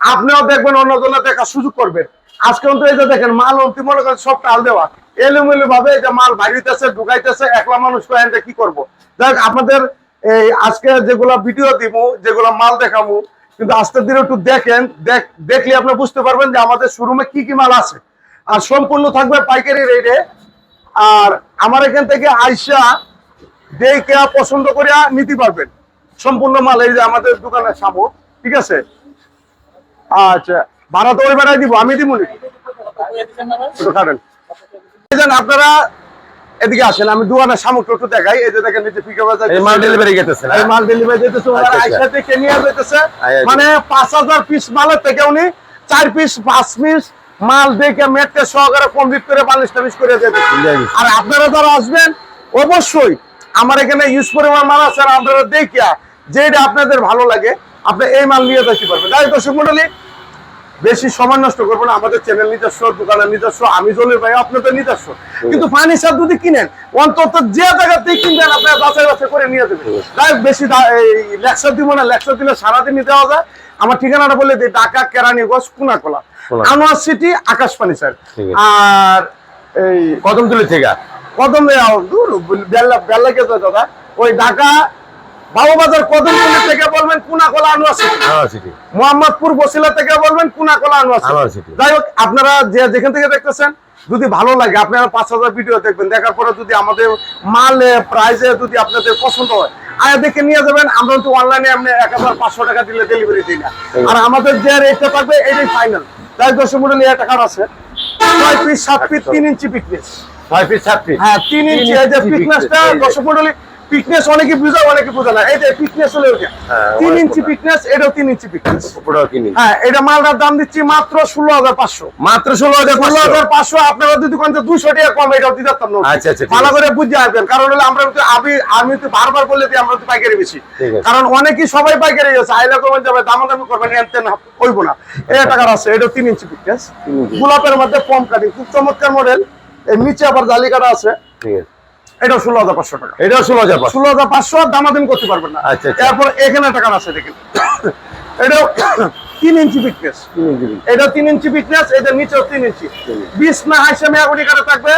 আপনিও দেখবেন অন্যজনে দেখার সুযোগ করবেন। আজকে কিন্তু এই যে দেখেন, মাল অন্তিম মনে করেন সব টাল দেওয়া। এলোমেলো ভাবে যে মাল বাইরিতেছে ঢুকাইতেছে, একলা মানুষ কি করব? দেখ আপনাদের এই আজকে যেগুলা ভিডিও দিব যেগুলা মাল দেখাবো কিন্তু আস্তে ধীরে একটু দেখেন দেখ দেখলে আপনি বুঝতে পারবেন যে আমাদের শোরুমে কি কি মাল আছে। আর সম্পূর্ণ থাকবে পাইকারি রেটে আর আমার এখান থেকে আইসা দেখে পছন্দ করে নিতে পারবেন। সম্পূর্ণ মাল এই যে আমাদের দোকানে সামো ঠিক আছে? আচ্ছা ভাড়া তো ওই বেড়াই দিব আমি দিব নি একটু কাটেন এই যান আপনারা এদিকে আসেন আমি দোকানের সামগ্রী একটু দেখাই এই যে দেখেন যে পিকআপ এই মাল ডেলিভারি গেতেছে এই মাল ডেলিভারি দিতেছে ওনারা আচ্ছা, আচ্ছা। আইসা থেকে নিয়ে যেতেছে। মানে পাঁচ হাজার পিস মালের থেকে উনি চার পিস পাঁচ পিস মাল দেখে মেটে সহকারে কমপ্লিট করে বালিশ টালিশ করে যেতে। আর আপনারা যারা আসবেন অবশ্যই আমার এখানে ইউজ পরিমাণ মাল আছে আর আপনারা দেখিয়া যেটা আপনাদের ভালো লাগে আপনি এই মাল নিয়ে যেতে পারবেন তাই দর্শক মন্ডলী বেশি সময় নষ্ট করব না আমাদের চ্যানেল নিজস্ব দোকানের নিজস্ব আমি জলের ভাই আপনাদের নিজস্ব। কিন্তু ফার্নিচার যদি কিনেন অন্তত যে জায়গাতেই কিনবেন আপনার বাছাই বাছাই করে নিয়ে দেবেন তাই বেশি লেকচার দিব না লেকচার দিলে সারাদিন নিতে দেওয়া যায়। আমার ঠিকানাটা বলে দিই ঢাকা কেরানীগঞ্জ কুনাকলা। কুনাকলা। আনোয়ার সিটি আকাশ ফার্নিচার আর এই কদমতলি থেকে? কদম বেল্লা বেল্লা কে দাদা। ওই ঢাকা বাবুবাজার কদমতলি থেকে বলবেন কুনাকলা আনোয়ার সিটি মোহাম্মদপুর বসিলা থেকে বলবেন কুনাকলা আনোয়ার সিটি। যাই হোক আপনারা যে যেখান থেকে দেখতেছেন যদি ভালো লাগে আপনারা পাঁচ হাজার ভিডিও দেখবেন। দেখার পরে যদি আমাদের মালে প্রাইজে যদি আপনাদের পছন্দ হয় আয়া দেখে নিয়ে যাবেন। আমরা তো অনলাইনে আপনি এক হাজার পাঁচশো টাকা দিলে ডেলিভারি দিই না। আর আমাদের যে রেটটা থাকবে এটাই ফাইনাল তাই দশ মডেল একটা কার্ড আছে। ছয় পিস সাত পিস তিন ইঞ্চি পিকনেস ছয় পিস সাত পিস হ্যাঁ তিন ইঞ্চি এই যে যে। দশ মডেল পিকনেস অনেকে বুঝে অনেকে বুঝে না। পিকনেস হলে ওটা হ্যাঁ, তিন ইঞ্চি। পিকনেস এটাও তিন ইঞ্চি পিকনেস হ্যাঁ এটা মালটার দাম দিচ্ছি মাত্র ষোলো হাজার পাঁচশো। মাত্র ষোলো হাজার ষোলো হাজার পাঁচশো আপনারা যদি কোন দুশো টাকা কম এটাও দিতে পারতাম না। আচ্ছা, আচ্ছা, ভালো করে কারণ হলো আমরা তো আমি আমি তো বারবার বলে দিই আমরা তো পাইকারি বেশি। কারণ অনেকেই সবাই পাইকারি আছে। আইলে কমেন যাবে দাম দামি করবেন এনতে না হইব না। এটা টাকার আছে এটা তিন ইঞ্চি পিকনেস গোলাপের মধ্যে কম কাটি খুব চমৎকার মডেল এর নিচে আবার জালি কাটা আছে। ঠিক আছে। এটা ষোলো হাজার পাঁচশো টাকা। এটাও ষোলো হাজার ষোলো হাজার পাঁচশো দামাদামি করতে পারবেন না। আচ্ছা, আচ্ছা। এরপর এখানে টাকা আছে দেখেন। এটাও তিন ইঞ্চি ইঞ্চি এটা তিন ইঞ্চি ফিটনেস এটা নিচেও তিন ইঞ্চি। বিশ না হাইসে মেয়াগুড়ি কাটা থাকবে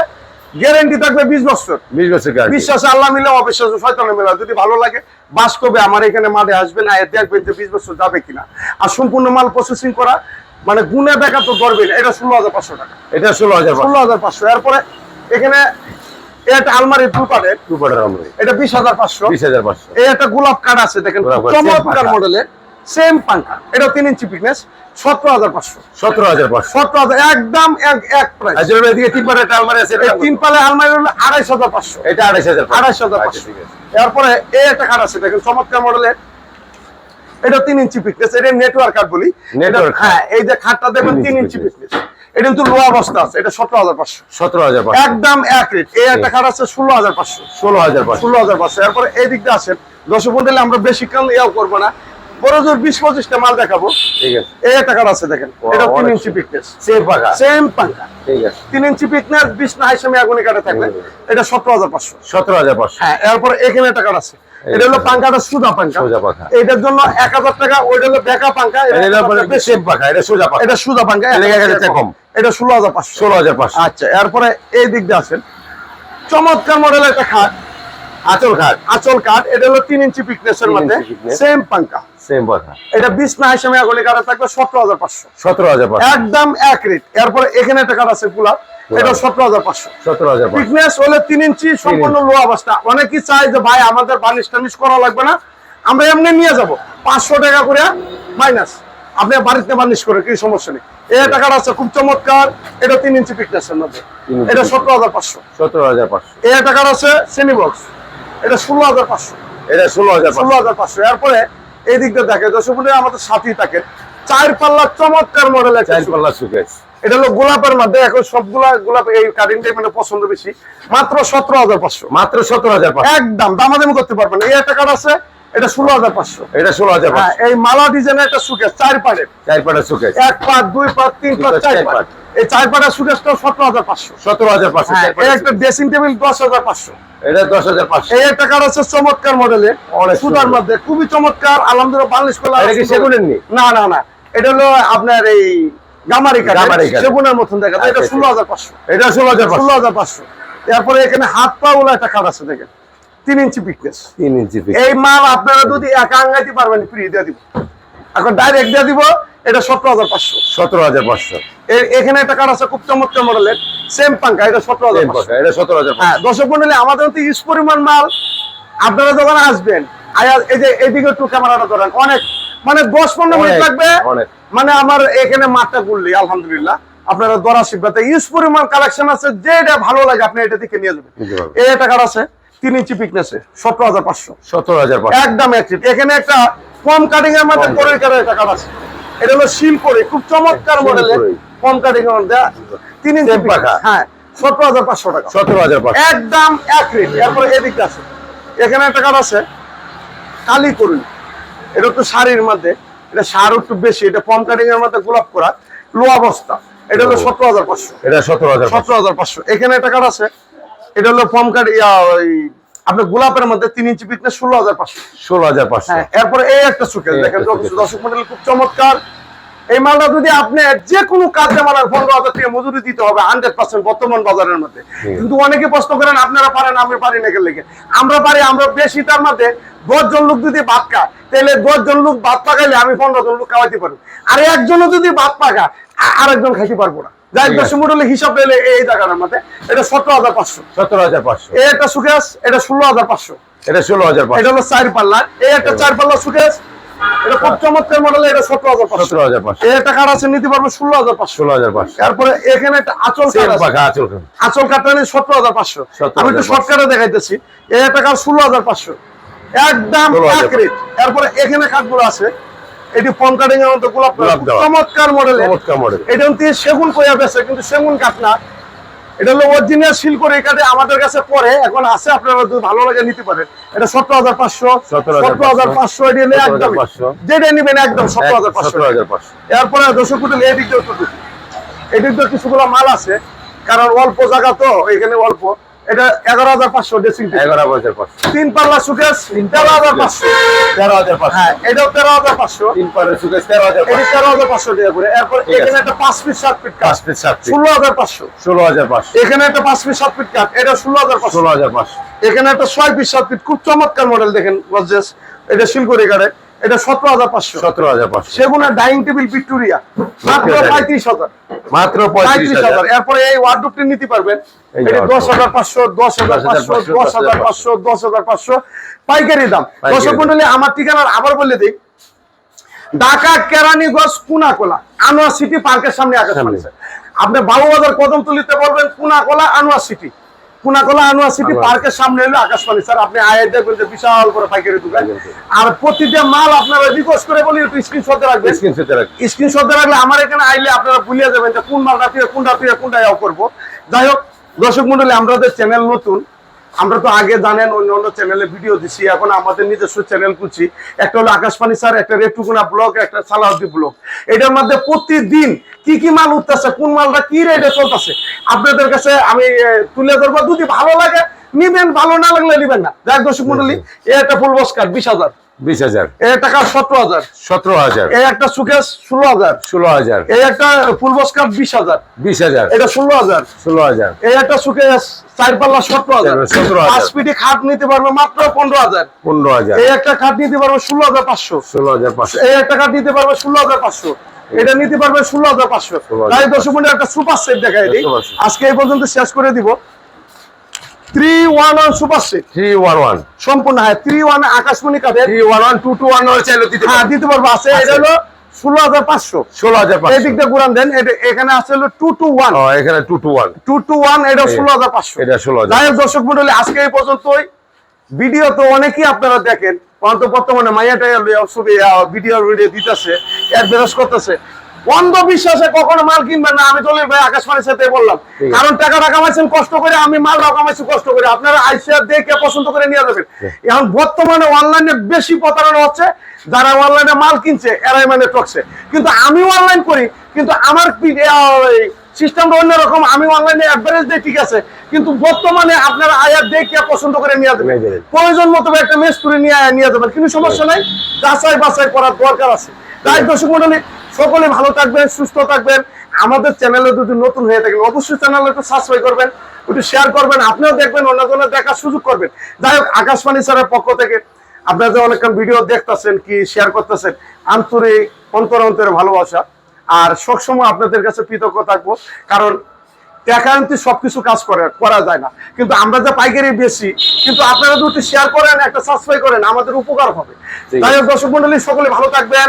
গ্যারেন্টি থাকবে বিশ বছর। বিশ বছর বিশ্বাসে আল্লাহ মিলে অবিশ্বাসে শয়তানে মিলে। যদি ভালো লাগে বাস্তবে আমার এখানে মাঠে আসবেন আয় দেখবেন যে বিশ বছর যাবে কিনা। আর সম্পূর্ণ মাল প্রসেসিং করা মানে গুনে দেখা তো ধরবেন এটা ষোলো হাজার পাঁচশো টাকা। এটা ষোলো হাজার ষোলো হাজার পাঁচশো। এরপরে এখানে এই আলমারি টু পাটার আমরা এটা বিশ হাজার পাঁচশো। বিশ হাজার পাঁচশো। এই একটা গোলাপ কাঠ আছে দেখেন গোলাপ কাঠ, same চমৎকার মডেলের সেম পাঙ্খা। এটা তিন ইঞ্চি ফিটনেস সতেরো হাজার পাঁচশো। সতেরো হাজার পাঁচশো। সতেরো হাজার একদম এক এক প্রাইস আর এদিকে তিন পাটার আলমারি আছে এই তিন পালে আলমারি হলো আড়াইশ হাজার পাঁচশো। এটা আড়াইশ হাজার পাঁচশো। আড়াইশ হাজার আচ্ছা, ঠিক আছে। এরপরে এই একটা কার্ড আছে দেখেন চমৎকার মডেলের। এটা তিন ইঞ্চি ফিটনেস এটা নেটওয়ার্ক কার্ড বলি। এটা- হ্যাঁ এই যে খাটটা দেখবেন তিন ইঞ্চি ফিটনেস এটা কিন্তু লো অবস্থা আছে এটা সতেরো হাজার পাঁচশো। সতেরো হাজার একদম এক রেট। এই একটা কার্ড আছে ষোলো হাজার পাঁচশো। ষোলো হাজার ষোলো হাজার পাঁচশো। এরপরে এই দিকটা আসেন দশ পনেরো আমরা বেশি কাল ইয়াও করব না। বড় জোর বিশ পঁচিশটা মাল দেখাবো। ঠিক আছে। এই একটা কার্ড আছে দেখেন এটা তিন ইঞ্চি ফিটনেস সেম পাকা সেম পাঙ্কা ঠিক আছে। তিন ইঞ্চি পিকনার বিশ না হাইসামে আগুনে কাটা থাকবে। এটা সতেরো হাজার পাঁচশো। সতেরো হাজার পাঁচশো। হ্যাঁ এরপর এখানে টাকা আছে। এটা হলো পাঙ্কা সোজা পাখা। এটার জন্য এক হাজার টাকা ওইটা হলো বেকা পাঙ্কা এটা টাকা সেম এটা সোজা পাকা এটা টাকা কম। এটা ষোলো হাজার পাঁচশো। ষোলো হাজার পাঁচশো। আচ্ছা এরপরে এই দিক দিয়ে আসেন। চমৎকার মডেলের একটা খাট আচল খাট। আচল কাঠ এটা হলো তিন ইঞ্চি মধ্যে। সেম পাঙ্কা। সেম পাকা এটা বিশ না হাইসামে আগুনে কাটা থাকবে সতেরো হাজার পাঁচশো। সতেরো হাজার একদম এক রেট এরপরে এখানে একটা কাঠ আছে গোলাপ এটা সতেরো হাজার পাঁচশো। সতেরো হাজার ফিটনেস হলে তিন ইঞ্চি সম্পূর্ণ লো অবস্থা অনেকেই চায় যে ভাই আমাদের বানিশ টানিশ করা লাগবে না। আমরা এমনি নিয়ে যাব। পাঁচশো টাকা করে মাইনাস আপনি বাড়িতে বানিশ করে কি সমস্যা নেই। এই টাকাটা আছে খুব চমৎকার এটা তিন ইঞ্চি ফিটনেসের মধ্যে। এটা সতেরো হাজার পাঁচশো। সতেরো হাজার পাঁচশো। এই টাকার আছে সেমি বক্স এটা ষোলো হাজার পাঁচশো। এটা ষোলো হাজার ষোলো হাজার পাঁচশো। এরপরে এই দিকটা দেখে দর্শক আমাদের সাথেই থাকে চার পাল্লা চমৎকার মডেল আছে চার পাল্লা সুকেশ এটা হলো গোলাপের মধ্যে এখন সবগুলা গোলাপ এই কাটিংটাই মানে পছন্দ বেশি। মাত্র সতেরো হাজার পাঁচশো। মাত্র সতেরো হাজার একদম দামাদামি করতে পারবেন এই কার্ড আছে এটা ষোলো হাজার পাঁচশো। এটা ষোলো হাজার এই মালা ডিজাইনের একটা সুকেস চার পাড়ের। চার পাটা সুকেশ এক পাট দুই পাট তিন পাট চার চার পাট পাট। এই চার পাটের সুকেসটা সতেরো হাজার পাঁচশো। সতেরো হাজার পাঁচশো চার পাটা এই একটা ড্রেসিং টেবিল দশ হাজার পাঁচশো। এটা দশ হাজার পাঁচশো। এই একটা কার আছে চমৎকার অনেক সুতার মধ্যে খুবই চমৎকার আলহামদুলিল্লাহ সেগুনের নি? না না না এটা হলো আপনার এই গামারি সেগুনের মতন দেখা যায়। এটা আচ্ছা, ষোলো হাজার পাঁচশো। এটা ষোলো হাজার ষোলো হাজার পাঁচশো। এরপরে এখানে হাত পা ওলা একটা কাঠ আছে দেখেন। তিন ইঞ্চি পিকনেস তিন ইঞ্চি এই মাল আপনারা যদি একা আঙ্গাইতে পারবেন ফ্রি দিয়ে দিব। এখন ডাইরেক্ট দিয়ে দিব এটা সতেরো হাজার পাঁচশো। সতেরো হাজার পাঁচশো। এখানে একটা কাঠ আছে খুব চমৎকার মডেলের সেম পাঙ্কা এটা সতেরো হাজার পাঁচশো। এটা সতেরো হাজার হ্যাঁ দর্শক মন্ডলী আমাদের তো ইউজ পরিমাণ মাল আপনারা যখন আসবেন এই যে এইদিকে একটু ক্যামেরাটা ধরেন অনেক মানে দশ পনেরো মিনিট লাগবে। অনেক। মানে আমার এখানে মাঠটা করলি আলহামদুলিল্লাহ। আপনারা দরা শিবরাতে ইউজ পরিমাণ কালেকশন আছে যেটা ভালো লাগে আপনি এটা থেকে নিয়ে যাবেন। এই টাকার আছে তিন ইঞ্চি পিকনেসে সতেরো হাজার পাঁচশো। সতেরো হাজার একদম এক এখানে একটা কম কাটিং এর মধ্যে কম করে কাটার একটা কাঠ আছে। এটা হলো শিল করে খুব চমৎকার মডেলের করে। কম কাটিং এর মধ্যে। তিন ইঞ্চি পাখা। হ্যাঁ সতেরো হাজার পাঁচশো টাকা। সতেরো হাজার একদম এক রেট এরপরে এদিকে আছে। এখানে একটা কাঠ আছে কালি করুন। এটা তো শাড়ির মধ্যে। এটা সার একটু বেশি এটা পম কাটিং এর মধ্যে গোলাপ করা। লো অবস্থা এটা হলো সতেরো হাজার পাঁচশো। এটা সতেরো হাজার সতেরো হাজার পাঁচশো। এখানে একটা কাঠ আছে এটা হলো ইয়া ওই আপনার গোলাপের মধ্যে তিন ইঞ্চি পিকনেস ষোলো হাজার পাঁচশো। ষোলো হাজার পাঁচশো। হ্যাঁ এরপরে এই একটা সুকেস দেখেন। দর্শক মন্ডল খুব চমৎকার। এই মালটা যদি আপনি যে কোনো কাজে মালার পনেরো হাজার টাকা মজুরি দিতে হবে হান্ড্রেড পার্সেন্ট বর্তমান বাজারের মধ্যে। কিন্তু অনেকে প্রশ্ন করেন আপনারা পারেন আমি পারি না কেন লেগে। আমরা পারি আমরা বেশি তার মধ্যে দশ জন লোক যদি ভাত খায় তাহলে দশ জন লোক ভাত পাকাইলে আমি পনেরো জন লোক খাওয়াইতে পারব। আর একজনও যদি ভাত পাকা আরেকজন খাইতে পারব না। যাই ঠিক আছে। হিসাব পেলে এই জায়গাটার মধ্যে এটা সতেরো হাজার পাঁচশো সতেরো হাজার পাঁচশো এই একটা সুকেস এটা ষোলো হাজার পাঁচশো এটা ষোলো হাজার এটা হলো চার পাল্লা এই একটা চার পাল্লা সুকেস এটা খুব চমৎকার মডেল এটা সতেরো হাজার সতেরো হাজার পাঁচশো এই একটা আছে নিতে পারবে ষোলো হাজার পাঁচশো ষোলো হাজার পাঁচশো তারপরে এখানে একটা আচল আচল। আচল কাঠটা নিয়ে সতেরো হাজার পাঁচশো 17,500 আমি একটু শর্টকাটে দেখাইতেছি একটা কাঠ ষোলো হাজার পাঁচশো একদম 16,500 এক রেট তারপরে এখানে কাঠগুলো আছে এটি কাটিং এর মধ্যে গোলাপ। চমৎকার মডেল চমৎকার মডেল এটা হচ্ছে সেগুন কইয়া বেছে কিন্তু সেগুন কাঠ না। এটা হলো অরিজিনাল শিল করে আমাদের কাছে পরে এখন আছে আপনারা যদি ভালো লাগে নিতে পারেন। এটা সতেরো হাজার পাঁচশো। 17,500 সতেরো হাজার পাঁচশো এটা নিলে একদম। 17,500 যেটা নিবেন একদম সতেরো হাজার পাঁচশো। হাজার পাঁচশো। এরপরে দর্শক কুটিল এদিক দিয়ে একটু। এদিক দিয়ে কিছুগুলো মাল আছে। কারণ অল্প জায়গা তো এখানে অল্প। এটা এগারো হাজার পাঁচশো ড্রেসিং এগারো হাজার পাঁচশো তিন পাল্লা সুকেশ তেরো হাজার পাঁচশো তেরো হাজার পাঁচশো হ্যাঁ এটাও তেরো হাজার পাঁচশো তিন পারের সুকেশ তেরো হাজার এটি তেরো হাজার পাঁচশো টাকা করে এরপর এখানে একটা পাঁচ পিস সাত ফিট কাজ পাঁচ সাত ষোলো হাজার পাঁচশো ষোলো হাজার পাঁচশো এখানে একটা পাঁচ পিস সাত ফিট কাঠ এটা ষোলো হাজার পাঁচশো ষোলো হাজার পাঁচশো এখানে একটা ছয় পিস সাত ফিট খুব চমৎকার মডেল দেখেন গজেস এটা শিলকড়ি কাঠে এটা সতেরো হাজার পাঁচশো সতেরো হাজার পাঁচশো সেগুনের ডাইনিং টেবিল ভিক্টোরিয়া মাত্র পঁয়ত্রিশ হাজার মাত্র পঁয়ত্রিশ হাজার। এরপরে এই ওয়ার্ডরোবটি নিতে পারবেন। দশ হাজার পাঁচশো দশ হাজার পাঁচশো দশ হাজার পাঁচশো দশ হাজার পাঁচশো পাইকারি দাম। পাইকারি দর্শক মন্ডলী আমার আবার বলে দিই। ঢাকা কেরানীগঞ্জ কুনাকোলা আনোয়ার সিটি পার্কের সামনে আকাশ আপনি বাবুবাজার কদমতলিতে বলবেন কুনাকোলা আনোয়ার সিটি কুনাকোলা আনোয়ার সিটি পার্কের সামনে হলো আকাশবাণী স্যার আপনি আয়ের দেখবেন যে বিশাল বড় পাইকারি দোকান। আর প্রতিটা মাল আপনারা রিকোয়েস্ট করে বলি একটু স্ক্রিনশটে রাখবেন। স্ক্রিনশটে রাখবেন স্ক্রিনশটে রাখলে আমার এখানে আইলে আপনারা ভুলিয়ে যাবেন যে কোন মালটা থেকে কোনটা থেকে কোনটা ইয়া করব যাই হোক দর্শক মন্ডলী আমাদের চ্যানেল নতুন। আমরা তো আগে জানেন অন্য অন্য চ্যানেলে ভিডিও দিছি এখন আমাদের নিজস্ব চ্যানেল খুলছি। একটা হলো আকাশবাণী স্যার একটা রেটুকুনা ব্লগ একটা সালাউদ্দি ব্লক এটার মধ্যে প্রতিদিন কি কি মাল উঠতেছে কোন মালটা কি রেটে চলতেছে আপনাদের কাছে আমি তুলে ধরবো। যদি ভালো লাগে নিবেন ভালো না লাগলে নিবেন না। দেখ দর্শক মন্ডলী এটা একটা ফুল বস্কার বিশ হাজার। বিশ হাজার। এই টাকা সতেরো হাজার। সতেরো হাজার। এই একটা সুকেশ ষোলো হাজার। ষোলো হাজার। এই একটা ফুল বিশ হাজার। বিশ হাজার। এটা ষোলো হাজার। ষোলো হাজার। এই একটা সুকেশ চার পাল্লা সতেরো হাজার। 17,000 পাঁচ পিটি খাট নিতে পারবে মাত্র পনেরো হাজার। পনেরো হাজার। এই একটা খাট নিতে পারবে ষোলো হাজার পাঁচশো। ষোলো হাজার পাঁচশো। এই একটা খাট নিতে পারবে ষোলো হাজার পাঁচশো। এটা নিতে পারবে ষোলো হাজার পাঁচশো। 16,500 তাই দর্শক মন্ডলী একটা সুপার সেট দিই। আজকে এই পর্যন্ত শেষ করে দিব। Three one one super set three one one সম্পূর্ণ হ্যাঁ। থ্রি ওয়ান আকাশমণি কাঠের three one one two two one চাইলে দিতে হ্যাঁ দিতে পারব। আছে এটা হলো ষোলো হাজার পাঁচশো। ষোলো হাজার এই দিয়ে ঘুরান দেন। এখানে আছে হলো টু টু ওয়ান এখানে two two one two two one এটা ষোলো হাজার পাঁচশো। এটা ষোলো হাজার। যাই হোক দর্শক মন্ডলী আজকে এই পর্যন্তই। ভিডিও তো অনেকেই আপনারা দেখেন। অন্ত বর্তমানে মাইয়াটা ভিডিও ভিডিও দিতেছে। করতেছে। অন্ধবিশ্বাসে কখনো মাল কিনবেন না। আমি চলে ভাই আকাশবাণীর সাথে বললাম। কারণ টাকাটা কামাইছেন কষ্ট করে আমি মালটাও কামাইছি কষ্ট করে। আপনারা আইসিয়া দেখে পছন্দ করে নিয়ে যাবেন। এখন বর্তমানে অনলাইনে বেশি প্রতারণা হচ্ছে যারা অনলাইনে মাল কিনছে এরাই মানে ঠকছে। কিন্তু আমিও অনলাইন করি কিন্তু আমার সিস্টেমটা অন্যরকম আমি অনলাইনে দিই ঠিক আছে। কিন্তু বর্তমানে আপনারা আয়ার দেখে পছন্দ করে নিয়ে যাবেন। নিয়ে যাবেন। প্রয়োজন মতো একটা মেস করে নিয়ে নিয়ে যাবেন। কিন্তু সমস্যা নাই যাচাই বাছাই করার দরকার আছে। তাই দর্শক মন্ডলী সকলে ভালো থাকবেন সুস্থ থাকবেন। আমাদের চ্যানেলে যদি নতুন হয়ে থাকেন অবশ্যই চ্যানেলে একটু সাবস্ক্রাইব করবেন একটু শেয়ার করবেন আপনিও দেখবেন অন্যজনের দেখার সুযোগ করবেন। যাই হোক আকাশবাণী স্যারের পক্ষ থেকে আপনারা যে অনেক ভিডিও দেখতেছেন কি শেয়ার করতেছেন আন্তরিক অন্তর অন্তরে ভালোবাসা। আর সবসময় আপনাদের কাছে কৃতজ্ঞ থাকব কারণ টাকান্তি সবকিছু কাজ করে করা যায় না। কিন্তু আমরা যে পাইকারি বেশি কিন্তু আপনারা যদি শেয়ার করেন একটা সাবস্ক্রাইব করেন আমাদের উপকার হবে। তাই দর্শক মন্ডলী সকলে ভালো থাকবেন।